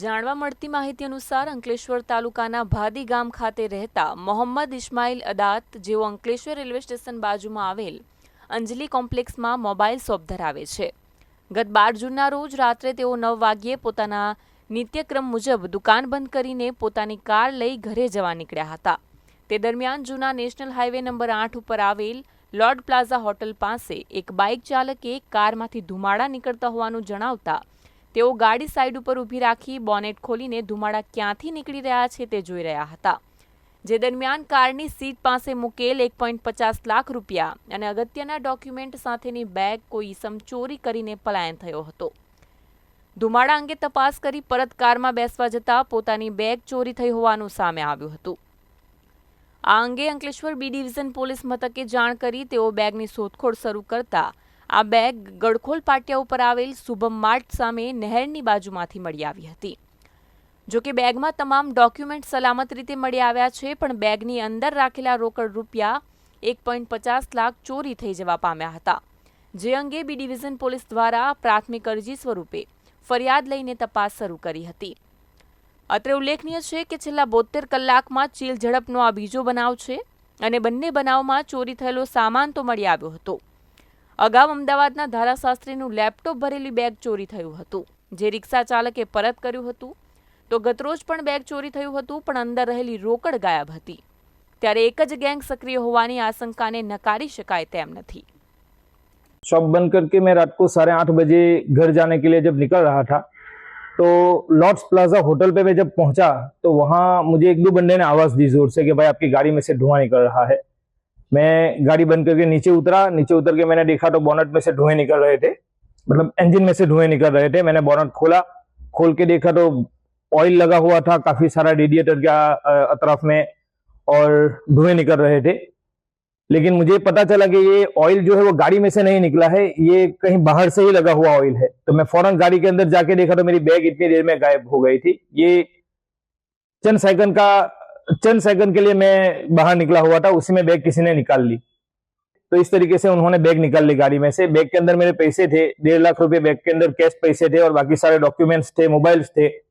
જાણવા મળતી માહિતી અનુસાર અંકલેશ્વર તાલુકાના ભાદી ગામ ખાતે રહેતા મોહમ્મદ ઇસ્માઇલ અદાત, જેઓ અંકલેશ્વર રેલવે સ્ટેશન બાજુમાં આવેલ અંજલિ કોમ્પ્લેક્સમાં મોબાઈલ શોપ ધરાવે છે. ગત બાર જૂનના રોજ રાત્રે તેઓ નવ વાગ્યે પોતાના નિત્યક્રમ મુજબ દુકાન બંધ કરીને પોતાની કાર લઈ ઘરે જવા નીકળ્યા હતા. તે દરમિયાન જૂના નેશનલ હાઈવે નંબર આઠ ઉપર આવેલ લોર્ડ પ્લાઝા હોટલ પાસે એક બાઇક ચાલકે કારમાંથી ધુમાડા નીકળતા હોવાનું જણાવતા તેઓ ગાડી સાઈડ ઉપર ઊભી રાખી બોનેટ ખોલીને ધુમાડા ક્યાંથી નીકળી રહ્યા છે તે જોઈ રહ્યા હતા. જે દરમિયાન કારની સીટ પાસે મૂકેલ એક પોઈન્ટ પચાસ લાખ રૂપિયા અને અગત્યના ડોક્યુમેન્ટ સાથેની બેગ કોઈ ઈસમ ચોરી કરીને પલાયન થયો હતો. ધુમાડા અંગે તપાસ કરી પરત કારમાં બેસવા જતા પોતાની બેગ ચોરી થઈ હોવાનું સામે આવ્યું હતું. આ અંગે અંકલેશ્વર બી ડિવિઝન પોલીસ મથકે જાણ કરી તેઓ બેગની શોધખોળ શરૂ કરતા આ બેગ ગડખોલ પાટિયા ઉપર આવેલ શુભમ માર્ટ સામે નહેરની બાજુમાંથી મળી આવી હતી. જોકે બેગમાં તમામ ડોક્યુમેન્ટ સલામત રીતે મળી આવ્યા છે, પણ બેગની અંદર રાખેલા રોકડ રૂપિયા એક પોઈન્ટ પચાસ લાખ ચોરી થઈ જવા પામ્યા હતા. જે અંગે બી ડિવિઝન પોલીસ દ્વારા પ્રાથમિક અરજી સ્વરૂપે ફરિયાદ લઈને તપાસ શરૂ કરી હતી. અત્રે ઉલ્લેખનીય છે કે છેલ્લા બોતેર કલાકમાં ચીલ ઝડપનો આ બીજો બનાવ છે અને બંને બનાવમાં ચોરી થયેલો સામાન તો મળી આવ્યો હતો. અગાઉ અમદાવાદના ધારાશાસ્ત્રીનું લેપટોપ ભરેલી બેગ ચોરી થયું હતું જે રિક્ષા ચાલકે પરત કર્યું હતું તો ગતરોજ પણ બેગ ચોરી થયું હતું પણ અંદર રહેલી રોકડ ગાયબ હતી ત્યારે એક જ ગેંગ સક્રિય હોવાની આશંકાને નકારી શકાય તેમ નથી शॉप बंद करके मैं रात को साढ़े आठ बजे घर जाने के लिए जब निकल रहा था तो लॉर्ड्स प्लाजा होटल पे मैं जब पहुंचा तो वहाँ मुझे एक दो बंदे ने आवाज दी जोर से कि भाई आपकी गाड़ी में से धुआं निकल रहा है मैं गाड़ी बंद करके नीचे उतरा, नीचे उतर के मैंने देखा तो बोनट में से धुएँ निकल रहे थे। मतलब इंजन में से धुएँ निकल रहे थे। मैंने बोनट खोला, खोल के देखा तो ऑयल लगा हुआ था, काफ़ी सारा रेडिएटर का अतरफ में और धुएँ निकल रहे थे। लेकिन मुझे पता चला कि ये ऑयल जो है वो गाड़ी में से नहीं निकला है, ये कहीं बाहर से ही लगा हुआ ऑयल है। तो मैं फ़ौरन गाड़ी के अंदर जाके देखा तो मेरी बैग इतनी देर में गायब हो गई थी। ये चंद सेकंड का चंद सेकंड के लिए मैं बाहर निकला हुआ था, उसी में बैग किसी ने निकाल ली। तो इस तरीके से उन्होंने बैग निकाल ली गाड़ी में से। बैग के अंदर मेरे पैसे थे, डेढ़ लाख रुपए बैग के अंदर, कैश पैसे थे और बाकी सारे डॉक्यूमेंट्स थे, मोबाइल्स थे।